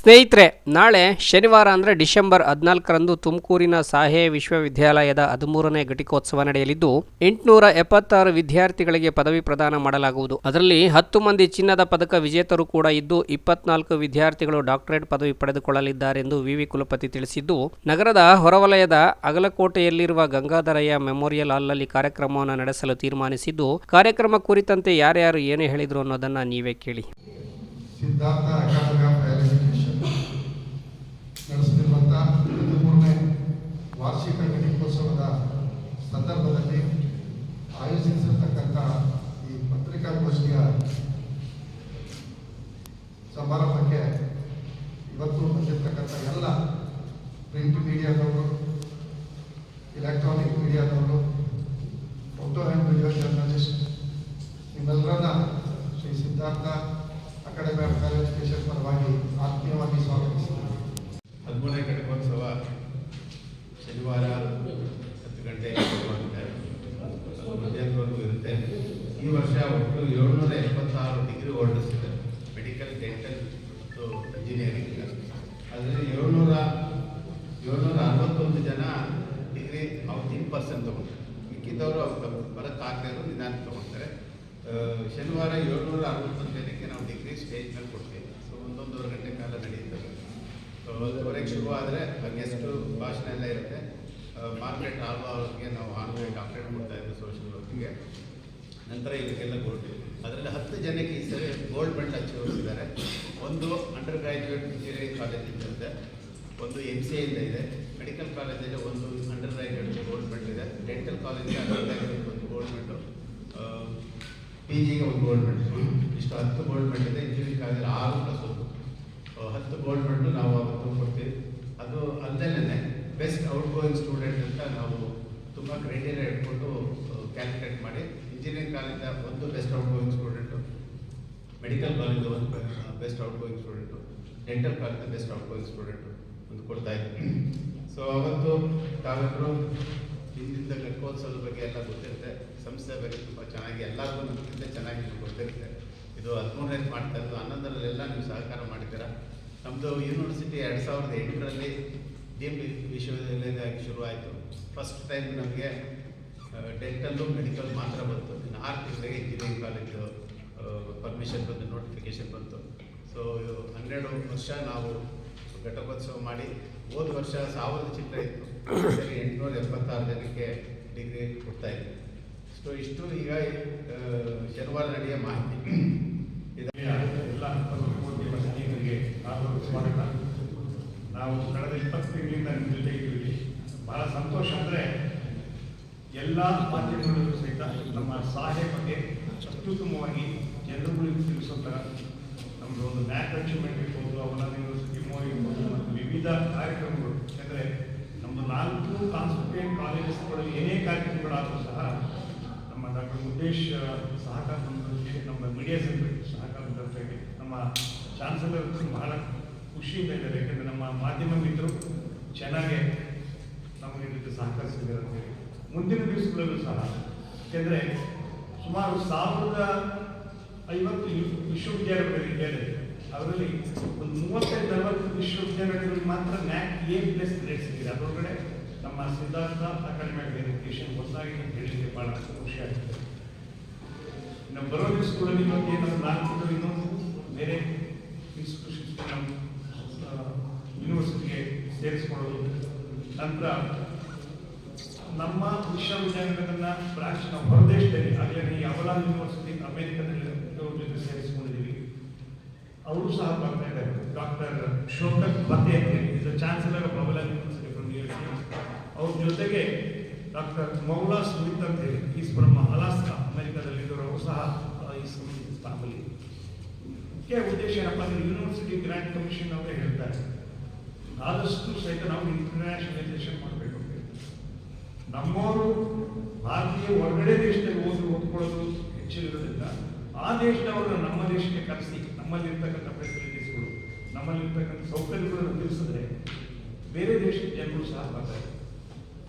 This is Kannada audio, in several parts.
ಸ್ನೇಹಿತರೆ, ನಾಳೆ ಶನಿವಾರ ಅಂದರೆ ಡಿಸೆಂಬರ್ ಹದಿನಾಲ್ಕರಂದು ತುಮಕೂರಿನ ಸಾಹೆ ವಿಶ್ವವಿದ್ಯಾಲಯದ ಹದಿಮೂರನೇ ಘಟಿಕೋತ್ಸವ ನಡೆಯಲಿದ್ದು, ಎಂಟುನೂರ ಎಪ್ಪತ್ತಾರು ವಿದ್ಯಾರ್ಥಿಗಳಿಗೆ ಪದವಿ ಪ್ರದಾನ ಮಾಡಲಾಗುವುದು. ಅದರಲ್ಲಿ ಹತ್ತು ಮಂದಿ ಚಿನ್ನದ ಪದಕ ವಿಜೇತರು ಕೂಡ ಇದ್ದು, ಇಪ್ಪತ್ನಾಲ್ಕು ವಿದ್ಯಾರ್ಥಿಗಳು ಡಾಕ್ಟರೇಟ್ ಪದವಿ ಪಡೆದುಕೊಳ್ಳಲಿದ್ದಾರೆಂದು ವಿವಿ ಕುಲಪತಿ ತಿಳಿಸಿದ್ದು, ನಗರದ ಹೊರವಲಯದ ಅಗಲಕೋಟೆಯಲ್ಲಿರುವ ಗಂಗಾಧರಯ್ಯ ಮೆಮೋರಿಯಲ್ ಹಾಲ್ನಲ್ಲಿ ಕಾರ್ಯಕ್ರಮವನ್ನು ನಡೆಸಲು ತೀರ್ಮಾನಿಸಿದ್ದು, ಕಾರ್ಯಕ್ರಮ ಕುರಿತಂತೆ ಯಾರ್ಯಾರು ಏನು ಹೇಳಿದರು ಅನ್ನೋದನ್ನ ನೀವೇ ಕೇಳಿ. Siddhartha academy of higher education ನಡೆಸುತ್ತಿರುವಂಥ ಹದಿಮೂರನೇ ವಾರ್ಷಿಕ ಘಟಿಕೋತ್ಸವದ ಸಂದರ್ಭದಲ್ಲಿ ಆಯೋಜಿಸಿರ್ತಕ್ಕಂಥ ಈ ಪತ್ರಿಕಾಗೋಷ್ಠಿಯ ಸಮಾರಂಭಕ್ಕೆ ಇವತ್ತು ಬಂದಿರತಕ್ಕಂಥ ಎಲ್ಲ ಪ್ರಿಂಟ್ ಮೀಡಿಯಾದವರು ಇಲೆಕ್ಟ್ರಾನಿಕ್ ಮೀಡಿಯಾದವರು photo and video journalist ನಿಮ್ಮೆಲ್ಲರನ್ನ Shri Siddhartha academy of higher education ಪರವಾಗಿ ಆತ್ಮೀಯವಾಗಿ ಸ್ವಾಗತಿಸುತ್ತೇನೆ ಹದಿಮೂರನೇ ಘಟಿಕೋತ್ಸವ ಶನಿವಾರ ಹತ್ತು ಗಂಟೆಗೆ ಶುರುವಾಗುತ್ತೆ ಅದು ಮಧ್ಯಾಹ್ನವರೆಗೂ ಇರುತ್ತೆ ಈ ವರ್ಷ ಒಟ್ಟು ಏಳ್ನೂರ ಎಪ್ಪತ್ತಾರು ಡಿಗ್ರಿ ಇದೆ ಮೆಡಿಕಲ್ ಡೆಂಟಲ್ ಮತ್ತು ಇಂಜಿನಿಯರಿಂಗ್ ಅದರಲ್ಲಿ ಏಳ್ನೂರ ಏಳ್ನೂರ ಅರವತ್ತೊಂದು ಜನ ಡಿಗ್ರಿ ಅವ್ರು ಇನ್ ಪರ್ಸೆಂಟ್ ತೊಗೊಂಡ್ರೆ. ಮಿಕ್ಕಿದವರು ಅವ್ರು ಬರೋಕ್ಕಾಗದೇ ನಿಧಾನ ತೊಗೊಳ್ತಾರೆ ಶನಿವಾರ ಏಳ್ನೂರ ಅರವತ್ತೊಂದು ಜನಕ್ಕೆ ನಾವು ಡಿಗ್ರಿ ಸ್ಟೇಜ್ ಮೇಲೆ ಕೊಡ್ತೀವಿ. ಸೊ, ಒಂದೊಂದೂವರೆ ಗಂಟೆ ಕಾಲ ನಡೆಯುತ್ತದೆ ಸೊ ಶುರುವಾದರೆ ಶುರು ಆದರೆ ಗೆಸ್ಟು ಭಾಷಣ ಎಲ್ಲ ಇರುತ್ತೆ. ಮಾರ್ಕೆಟ್ ಆಲ್ವಾ ಅವ್ರಿಗೆ ನಾವು ಆನ್ಲೈನ್ ಡಾಕ್ಟರೇಟ್ ಕೊಡ್ತಾ ಇದ್ದೀವಿ ಸೋಷಿಯಲ್ ವರ್ಕಿಗೆ ನಂತರ ಇದಕ್ಕೆಲ್ಲ ಗೋಲ್ಡ್ ಅದರಲ್ಲಿ ಹತ್ತು ಜನಕ್ಕೆ ಈ ಸರಿ ಗೋಲ್ಡ್ ಮೆಡಲ್ ಹಚ್ಚಿ ಹೋಗಿದ್ದಾರೆ. ಒಂದು ಅಂಡರ್ ಗ್ರಾಜುಯೇಟ್ ಇಂಜಿನಿಯರಿಂಗ್ ಕಾಲೇಜಿಂದ ಇದೆ ಒಂದು ಎಂ ಸಿ ಇಂದ ಇದೆ. ಮೆಡಿಕಲ್ ಕಾಲೇಜಲ್ಲಿ ಒಂದು ಅಂಡರ್ ಗ್ರಾಜ್ಯುಯೇಟ್ ಗೋಲ್ಡ್ ಮೆಡಲ್ ಇದೆ. ಡೆಂಟಲ್ ಕಾಲೇಜಿಗೆ ಅಂಡರ್ ಗ್ರಾಜುಯೇಟ್ ಒಂದು ಗೋಲ್ಡ್ ಮೆಡಲ್ ಪಿ ಜಿಗೆ ಒಂದು ಗೋಲ್ಡ್ ಮೆಡಲ್ ಇಷ್ಟು ಹತ್ತು ಗೋಲ್ಡ್ ಮೆಡಲ್ ಇದೆ. ಇಂಜಿನಿಯರಿಂಗ್ ಕಾಲೇಜಲ್ಲಿ ಆರು ಪ್ಲಸ್ ಒಂದು. ಹತ್ತು ಗೋಲ್ಡ್ ಮೆಡಲ್ ನಾವು ಅವತ್ತು ಕೊಡ್ತೀವಿ. ಅದು ಅಲ್ಲದೇ ಬೆಸ್ಟ್ ಔಟ್ ಗೋಯಿಂಗ್ ಸ್ಟೂಡೆಂಟ್ ಅಂತ ನಾವು ತುಂಬ ಕ್ರೈಟೀರಿಯಾ ಇಟ್ಕೊಂಡು ಕ್ಯಾಲ್ಕುಲೇಟ್ ಮಾಡಿ ಇಂಜಿನಿಯರಿಂಗ್ ಕಾಲೇಜಿಂದ ಒಂದು best out going student medical college ಒಂದು best out going student dental college best out going student ಒಂದು ಕೊಡ್ತಾ ಇದ್ದೀನಿ ಸೊ ಅವತ್ತು ತಾವೆಲ್ಲರೂ ಹಿಂದಿಂದ ಘಟಕೋತ್ಸವದ ಬಗ್ಗೆ ಎಲ್ಲ ಗೊತ್ತಿರುತ್ತೆ. ಸಂಸ್ಥೆ ಬಗ್ಗೆ ತುಂಬ ಚೆನ್ನಾಗಿ, ಎಲ್ಲರಿಗೂ ನಮಗಿಂತ ಚೆನ್ನಾಗಿ ಗೊತ್ತಿರುತ್ತೆ. ಇದು ಹದಿಮೂರನೇ ಮಾಡ್ತಾ ಇದ್ದು ಹನ್ನೊಂದರಲ್ಲೆಲ್ಲ ನೀವು ಸಹಕಾರ ಮಾಡಿದ್ದೀರಾ? ನಮ್ಮದು ಯೂನಿವರ್ಸಿಟಿ ಎರಡು ಸಾವಿರದ ಎಂಟರಲ್ಲಿ ಡೀಮ್ಡ್ ವಿಶ್ವವಿದ್ಯಾಲಯದಾಗಿ ಶುರುವಾಯಿತು. ಫಸ್ಟ್ ಟೈಮ್ ನಮಗೆ ಡೆಂಟಲ್ಲು ಮೆಡಿಕಲ್ ಮಾತ್ರ ಬಂತು. ಇನ್ನು ಆರು ತಿಂಗಳಿಗೆ ಇಂಜಿನಿಯರಿಂಗ್ ಕಾಲೇಜು ಪರ್ಮಿಷನ್ ಬಂದು ನೋಟಿಫಿಕೇಶನ್ ಬಂತು. ಸೊ ಹನ್ನೆರಡು ವರ್ಷ ನಾವು ಘಟಕೋತ್ಸವ ಮಾಡಿ, ಹೋದ ವರ್ಷ ಸಾವಿರದ ಚಿತ್ರ ಇತ್ತು. ಎಂಟುನೂರ ಎಪ್ಪತ್ತಾರು ಜನಕ್ಕೆ ಡಿಗ್ರಿ ಕೊಡ್ತಾ ಇದ್ವಿ. ಸೊ ಇಷ್ಟು ಈಗ ಶನಿವಾರ ನಡೆಯ ಮಾಹಿತಿ. ಎಲ್ಲ ನಾವು ಕಳೆದ ಇಪ್ಪತ್ತು ತಿಂಗಳಿಂದ ನಿಮ್ಮ ಜೊತೆ ಇದ್ದೀವಿ. ಬಹಳ ಸಂತೋಷ ಅಂದರೆ ಎಲ್ಲ ಮಾಧ್ಯಮಗಳಲ್ಲೂ ಸಹಿತ ನಮ್ಮ ಸಹಾಯ ಬಗ್ಗೆ ಅತ್ಯುತ್ತಮವಾಗಿ ಜನರುಗಳಿಗೆ ತಿಳಿಸೋ ನಮ್ಮದು ಒಂದು ನ್ಯಾಕ್ ಅಚೀವ್ಮೆಂಟ್ ಇರ್ಬೋದು ಅವನ ಯೂನಿವರ್ಸಿಟಿ ಮೋ ಇರ್ಬೋದು, ಮತ್ತು ವಿವಿಧ ಕಾರ್ಯಕ್ರಮಗಳು. ಯಾಕಂದರೆ ನಮ್ಮದು ನಾಲ್ಕು ಕಾನ್ಸ್ಟಿಟ್ಯೂಂಟ್ ಕಾಲೇಜಸ್ಗಳಲ್ಲಿ ಏನೇ ಕಾರ್ಯಕ್ರಮಗಳಾದರೂ ಸಹ ನಮ್ಮ ಡಾಕ್ಟರ್ ಮುದ್ದೇಶ್ ಸಹಕಾರ ನಮ್ಮ ಮೀಡಿಯಾ ಸೆಂಟರ್ ಸಹಕಾರ ಸಂಸ್ಥೆಗೆ ನಮ್ಮ ಚಾನ್ಸಲರ್ ಬಹಳ ಖುಷಿಯಿಂದ ಇದ್ದಾರೆ ಯಾಕಂದರೆ ನಮ್ಮ ಮಾಧ್ಯಮ ಮಿತ್ರರು ಚೆನ್ನಾಗಿ ನಮಗೆ ಸಹಕರಿಸಿದ್ದಾರೆ ಮುಂದಿನ ದಿವಸಗಳಲ್ಲೂ ಸಹ. ಯಾಕೆಂದರೆ ಸುಮಾರು ಸಾವಿರದ ಐವತ್ತು ವಿಶ್ವವಿದ್ಯಾಲಯಗಳು ಅದರಲ್ಲಿ ಒಂದು ಮೂವತ್ತೈದು ನಲವತ್ತು ವಿಶ್ವವಿದ್ಯಾಲಯಗಳಿಗೆ ಮಾತ್ರ ನ್ಯಾಕ್ ಎ ಪ್ಲಸ್ ಗ್ರೇಡ್ ಸಿಕ್ಕಿದೆ ಅದರೊಳಗಡೆ ನಮ್ಮ ಸಿದ್ಧಾರ್ಥ ಅಕಾಡೆಮಿ ಆಫ್ ಎಜುಕೇಶನ್ ಹೊಸದಾಗಿ ಹೇಳಿದ್ದೆ ಭಾಳ ಖುಷಿಯಾಗುತ್ತೆ ಇನ್ನು ಬರೋ ದಿವಸಗಳಲ್ಲಿ ಇವತ್ತು ಏನು ನಾಲ್ಕು ಇನ್ನೊಂದು ಬೇರೆ ಇನ್ಸ್ಟಿಟ್ಯೂಷನ್ಸ್ ನಮ್ಮ ಯೂನಿವರ್ಸಿಟಿಗೆ ಸೇರಿಸ್ಕೊಳ್ಳೋದು. ನಂತರ ನಮ್ಮ ವಿಶ್ವವಿದ್ಯಾಲಯಗಳನ್ನ ಬ್ರಾಂಚ್ ನಾವು ಹೊರದೇಶದಲ್ಲಿ ಆಗಲೇ ಈ ಅವಲಾನ್ ಯೂನಿವರ್ಸಿಟಿ ಅಮೆರಿಕದಲ್ಲಿ ಜೊತೆ ಸೇರಿಸ್ಕೊಂಡಿದ್ದೀವಿ ಅವರು ಸಹ ಬರ್ತಾ ಇದ್ದಾರೆ. ಡಾಕ್ಟರ್ ಶೋಕತ್ ಹೇಳಿ. Is chancellor of Avalon university from ಅವ್ರ ಜೊತೆಗೆ ಡಾಕ್ಟರ್ ಮೌಲಾ ಸುಮಿತ್ ಅಂತ ಹೇಳಿ. ಈಸ್ ಫ್ರಮ್ ಅಲಾಸ್ಕಾ ಅಮೆರಿಕದಲ್ಲಿದ್ದವರು ಅವರು ಸಹ ಫ್ಯಾಮಿಲಿ ಮುಖ್ಯ ಉದ್ದೇಶ ಏನಪ್ಪ ಅಂದರೆ ಯೂನಿವರ್ಸಿಟಿ ಗ್ರಾಂಟ್ ಕಮಿಷನ್ ಅವರೇ ಹೇಳ್ತಾರೆ. ಆದಷ್ಟು ಸಹಿತ ನಾವು ಇಂಟರ್ನ್ಯಾಷನಲೈಸೇಷನ್ ಮಾಡಬೇಕು. ನಮ್ಮವರು ಭಾರತೀಯ ಹೊರಗಡೆ ದೇಶದಲ್ಲಿ ಓದಿ ಓದ್ಕೊಳ್ಳೋದು ಹೆಚ್ಚಿರೋದ್ರಿಂದ ಆ ದೇಶದವರು ನಮ್ಮ ದೇಶಕ್ಕೆ ಕರೆಸಿ, ನಮ್ಮಲ್ಲಿರ್ತಕ್ಕಂಥ ಫೆಸಿಲಿಟೀಸ್ಗಳು ನಮ್ಮಲ್ಲಿರ್ತಕ್ಕಂಥ ಸೌಕರ್ಯಗಳನ್ನು ತಿಳಿಸಿದ್ರೆ ಬೇರೆ ದೇಶದ ಜನರು ಸಹ ಬರ್ತಾರೆ.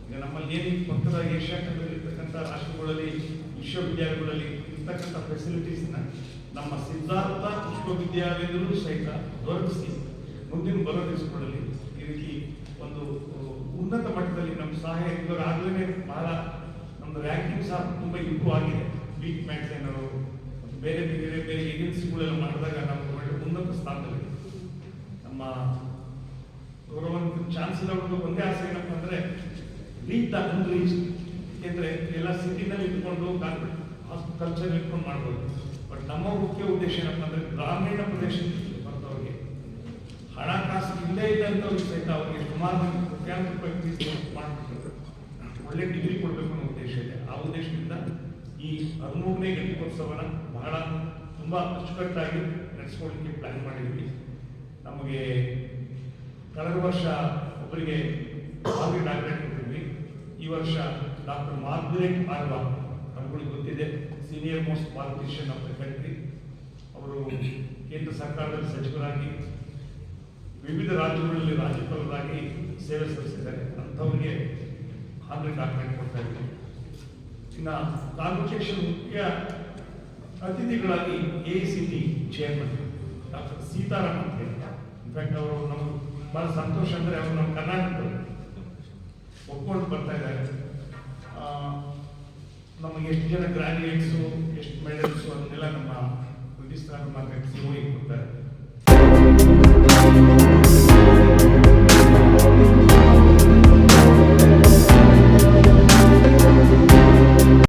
ಈಗ ನಮ್ಮಲ್ಲಿ ಏನು ಪಕ್ಕದ ಏಷ್ಯಾ ಖಂಡದಲ್ಲಿರ್ತಕ್ಕಂಥ ರಾಷ್ಟ್ರಗಳಲ್ಲಿ, ವಿಶ್ವವಿದ್ಯಾಲಯಗಳಲ್ಲಿ ಇರ್ತಕ್ಕಂಥ ಫೆಸಿಲಿಟೀಸ್ನ ನಮ್ಮ ಸಿದ್ಧಾರ್ಥ ವಿಶ್ವವಿದ್ಯಾಲಯದಲ್ಲೂ ಸಹಿತ ದೊರಕಿಸಿ, ಮುಂದಿನ ವರ್ಷಗಳಲ್ಲಿ ಈ ರೀತಿ ಒಂದು ಉನ್ನತ ಮಟ್ಟದಲ್ಲಿ ನಮ್ಮ ಸಹಾಯ ಇದ್ದವರು ಆಗಲೇ ಬಹಳ ನಮ್ದು ರ್ಯಾಂಕಿಂಗ್ ಸಹ ತುಂಬ ಇಂಪ್ರೂವ್ ಆಗಿದೆ. ವೀಕ್ ಮ್ಯಾಗ್ಝೈನ್ ಅವರು, ಬೇರೆ ಬೇರೆ ಬೇರೆ ಏಜೆನ್ಸಿಗಳೆಲ್ಲ ಮಾಡಿದಾಗ ನಾವು ಒಳ್ಳೆ ಉನ್ನತ ಸ್ಥಾನದಲ್ಲಿ ನಮ್ಮ ಗೌರವಂತ ಚಾನ್ಸಲರ್ ಅವ್ರದ್ದು ಒಂದೇ ಆಸೆ ಏನಪ್ಪ ಅಂದ್ರೆ ರೀಚ್ ದ ಅನ್ರೀಚ್ ಏಕೆಂದರೆ ಎಲ್ಲ ಸಿಟಿನಲ್ಲಿ ಇಟ್ಕೊಂಡು ಕಾರ್ಪೊರೇಟ್ ಕಲ್ಚರ್ ಇಟ್ಕೊಂಡು ಮಾಡ್ಬೋದು. ಬಟ್ ನಮ್ಮ ಮುಖ್ಯ ಉದ್ದೇಶ ಏನಪ್ಪ ಅಂದ್ರೆ ಗ್ರಾಮೀಣ ಪ್ರದೇಶದಲ್ಲಿ ಹಣಕಾಸು ಇಲ್ಲೇ ಇದ್ದಂಥವ್ರಿಗೆ ಸಹಿತ ಅವರಿಗೆ ಸುಮಾರು ಕೋಟ್ಯಾಂತರ ರೂಪಾಯಿ ಫೀಸ್ ಒಳ್ಳೆ ಡಿಗ್ರಿ ಕೊಡಬೇಕು ಅನ್ನೋ ಉದ್ದೇಶ ಇದೆ. ಆ ಉದ್ದೇಶದಿಂದ ಈ ಹದಿಮೂರನೇ ಘಟಿಕೋತ್ಸವನ ಬಹಳ ತುಂಬ ಅಚ್ಚುಕಟ್ಟಾಗಿ ನಡೆಸ್ಕೊಳ್ಳಿಕ್ಕೆ ಪ್ಲ್ಯಾನ್ ಮಾಡಿದ್ವಿ. ನಮಗೆ ಕಳೆದ ವರ್ಷ ಒಬ್ಬರಿಗೆ ಭಾವಿ ಡಾಕ್ಟರೇಟ್ ಕೊಟ್ಟಿದ್ವಿ. ಈ ವರ್ಷ ಡಾಕ್ಟರ್ ಮಾರ್ಗರೇಟ್ ಆಲ್ವಾ ನಮ್ಗಳಿಗೆ ಗೊತ್ತಿದೆ senior most politician of the country ಅವರು ಕೇಂದ್ರ ಸರ್ಕಾರದಲ್ಲಿ ಸಚಿವರಾಗಿ ವಿವಿಧ ರಾಜ್ಯಗಳಲ್ಲಿ ರಾಜ್ಯಪಾಲರಾಗಿ ಸೇವೆ ಸಲ್ಲಿಸಿದ್ದಾರೆ. ಅಂಥವರಿಗೆ ಆದ್ರೆ ಡಾಕ್ಟರೇಟ್ ಕೊಡ್ತಾ ಇದ್ದೀವಿ ಇನ್ನು ಕಾನ್ವೊಕೇಶನ್ ಮುಖ್ಯ ಅತಿಥಿಗಳಾಗಿ A C T chairman doctor Sitaram ಅಂತ ಇನ್ಫ್ಯಾಕ್ಟ್ ಅವರು ನಮ್ಮ ಬಹಳ ಸಂತೋಷ ಅಂದರೆ ಅವರು ನಮ್ಮ ಕರ್ನಾಟಕದವರು. ಒಪ್ಕೊಂಡು ಬರ್ತಾ ಇದ್ದಾರೆ. ನಮಗೆ ಎಷ್ಟು ಜನ ಗ್ರಾಜುಯೇಟ್ಸು ಎಷ್ಟು ಮೆಡಲ್ಸು